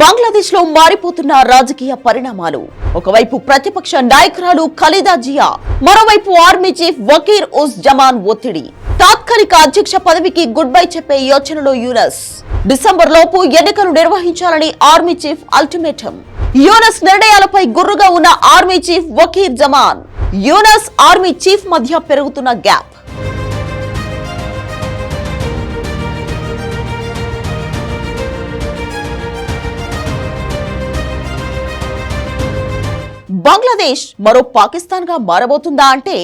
బంగ్లాదేశ్లో మారిపోతున్న రాజకీయ పరిణామాలు. ఒకవైపు ప్రతిపక్ష నాయకురాలు ఖలీదా జియా మరోవైపు ఆర్మీ చీఫ్ వకీర్ ఉస్ జమాన్ ఒత్తిడి. తాత్కాలిక అధ్యక్ష పదవికి గుడ్ బై చెప్పే యోచనలో యూనస్. డిసెంబర్ లోపు ఎన్నికలు నిర్వహించాలని ఆర్మీ చీఫ్ అల్టిమేటం. యూనస్ నిర్ణయాలపై గుర్రుగా ఉన్న army chief Waker Zaman. Yunus army chief మధ్య పెరుగుతున్న గ్యాప్. బంగ్లాదేశ్ మరో పాకిస్తాన్గా మారబోతుందా అంటే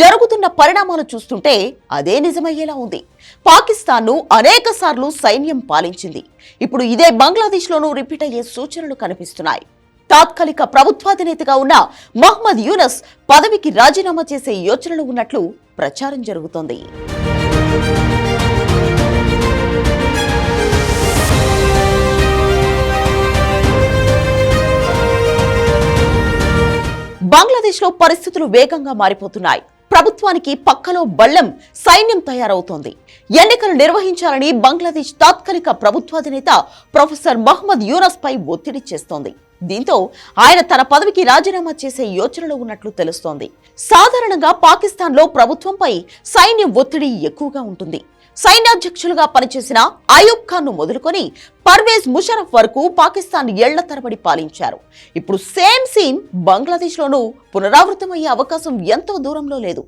జరుగుతున్న పరిణామాలు చూస్తుంటే అదే నిజమయ్యేలా ఉంది. పాకిస్తాన్ను అనేక సార్లు సైన్యం పాలించింది. ఇప్పుడు ఇదే బంగ్లాదేశ్ లోనూ రిపీట్ అయ్యే సూచనలు కనిపిస్తున్నాయి. తాత్కాలిక ప్రభుత్వాధినేతగా ఉన్న మహ్మద్ యూనస్ పదవికి రాజీనామా చేసే యోచనలు ఉన్నట్లు ప్రచారం జరుగుతోంది. బంగ్లాదేశ్లో పరిస్థితులు వేగంగా మారిపోతున్నాయి. ప్రభుత్వానికి పక్కలో బళ్ళం సైన్యం తయారవుతోంది. ఎన్నికలు నిర్వహించాలని బంగ్లాదేశ్ తాత్కాలిక ప్రభుత్వాధినేత ప్రొఫెసర్ మహ్మద్ యూనస్ పై ఒత్తిడి చేస్తోంది. దీంతో ఆయన తన పదవికి రాజీనామా చేసే యోచనలో ఉన్నట్లు తెలుస్తోంది. సాధారణంగా పాకిస్తాన్లో ప్రభుత్వంపై సైన్యం ఒత్తిడి ఎక్కువగా ఉంటుంది. సైన్యాధ్యక్షులుగా పనిచేసిన అయూబ్ ఖాన్ను మొదలుకొని పర్వేజ్ ముషరఫ్ వరకు పాకిస్తాన్ ఏళ్ళ తరబడి పాలించారు. ఇప్పుడు సేమ్ సీన్ బంగ్లాదేశ్ లోనూ పునరావృతమయ్యే అవకాశం ఎంతో దూరంలో లేదు.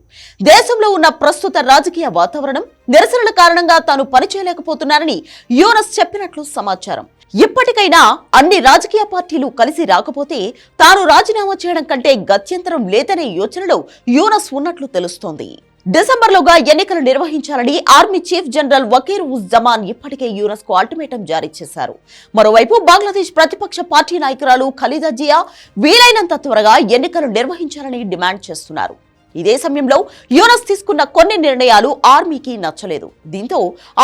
దేశంలో ఉన్న ప్రస్తుత రాజకీయ వాతావరణం నిరసనల కారణంగా తాను పనిచేయలేకపోతున్నారని యూనస్ చెప్పినట్లు సమాచారం. ఇప్పటికైనా అన్ని రాజకీయ పార్టీలు కలిసి రాకపోతే తాను రాజీనామా చేయడం కంటే గత్యంతరం లేదనే యోచనలో యూనస్ ఉన్నట్లు తెలుస్తోంది. డిసెంబర్లోగా ఎన్నికలు నిర్వహించాలని army chief general Waker uz Zaman ఇప్పటికే యునెస్కో అల్టిమేటం జారీ చేశారు. మరోవైపు బంగ్లాదేశ్ ప్రతిపక్ష పార్టీ నాయకురాలు ఖలీదా జియా వీలైనంత త్వరగా ఎన్నికలు నిర్వహించాలని డిమాండ్ చేస్తున్నారు. ఇదే సమయంలో యూనస్ తీసుకున్న కొన్ని నిర్ణయాలు ఆర్మీకి నచ్చలేదు. దీంతో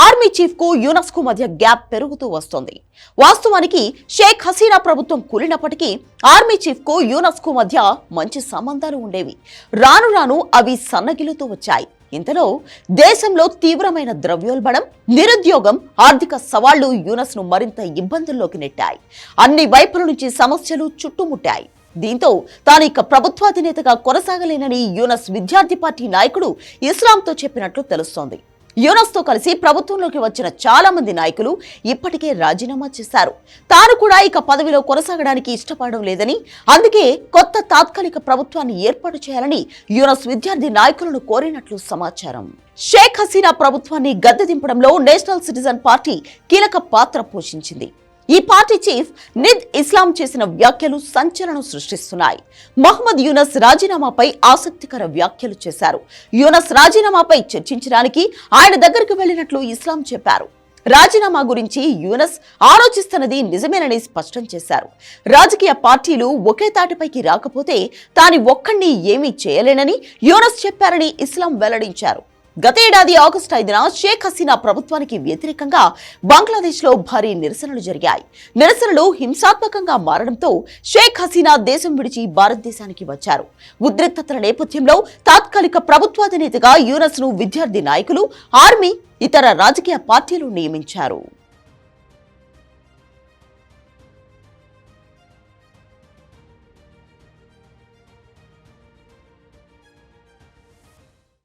ఆర్మీ చీఫ్కు యూనస్కు మధ్య గ్యాప్ పెరుగుతూ వస్తోంది. వాస్తవానికి షేక్ హసీనా ప్రభుత్వం కూలినప్పటికీ ఆర్మీ చీఫ్కు యూనస్కు మధ్య మంచి సంబంధాలు ఉండేవి. రాను రాను అవి సన్నగిలుతూ వచ్చాయి. ఇంతలో దేశంలో తీవ్రమైన ద్రవ్యోల్బణం నిరుద్యోగం ఆర్థిక సవాళ్ళు యూనస్ను మరింత ఇబ్బందుల్లోకి నెట్టాయి. అన్ని వైపుల నుంచి సమస్యలు చుట్టుముట్టాయి. దీంతో తాను ఇక ప్రభుత్వాధినేతగా కొనసాగలేనని యూనస్ విద్యార్థి పార్టీ నాయకుడు ఇస్లాంతో చెప్పినట్లు తెలుస్తోంది. యూనస్తో కలిసి ప్రభుత్వంలోకి వచ్చిన చాలా మంది నాయకులు ఇప్పటికే రాజీనామా చేశారు. తాను కూడా ఇక పదవిలో కొనసాగడానికి ఇష్టపడడం లేదని అందుకే కొత్త తాత్కాలిక ప్రభుత్వాన్ని ఏర్పాటు చేయాలని యూనస్ విద్యార్థి నాయకులను కోరినట్లు సమాచారం. షేక్ హసీనా ప్రభుత్వాన్ని గద్దె దింపడంలో నేషనల్ సిటిజన్ పార్టీ కీలక పాత్ర పోషించింది. ఈ పార్టీ చీఫ్ నిద్ ఇస్లాం చేసిన వ్యాఖ్యలు సంచలనం సృష్టిస్తున్నాయి. మహమ్మద్ యూనస్ రాజీనామాపై ఆసక్తికర వ్యాఖ్యలు చేశారు. యూనస్ రాజీనామాపై చర్చించడానికి ఆయన దగ్గరకు వెళ్ళినట్లు ఇస్లాం చెప్పారు. రాజీనామా గురించి యూనస్ ఆలోచిస్తున్నది నిజమేనని స్పష్టం చేశారు. రాజకీయ పార్టీలు ఒకే తాటిపైకి రాకపోతే తాని ఒక్కడిని ఏమీ చేయలేనని యూనస్ చెప్పారని ఇస్లాం వెల్లడించారు. గత ఏడాది ఆగస్టు ఐదున షేక్ హసీనా ప్రభుత్వానికి వ్యతిరేకంగా బంగ్లాదేశ్లో భారీ నిరసనలు జరిగాయి. నిరసనలు హింసాత్మకంగా మారడంతో షేక్ హసీనా దేశం విడిచి భారతదేశానికి వచ్చారు. ఉద్రిక్తతల నేపథ్యంలో తాత్కాలిక ప్రభుత్వాధినేతగా యూనస్ను విద్యార్థి నాయకులు ఆర్మీ ఇతర రాజకీయ పార్టీలు నియమించారు.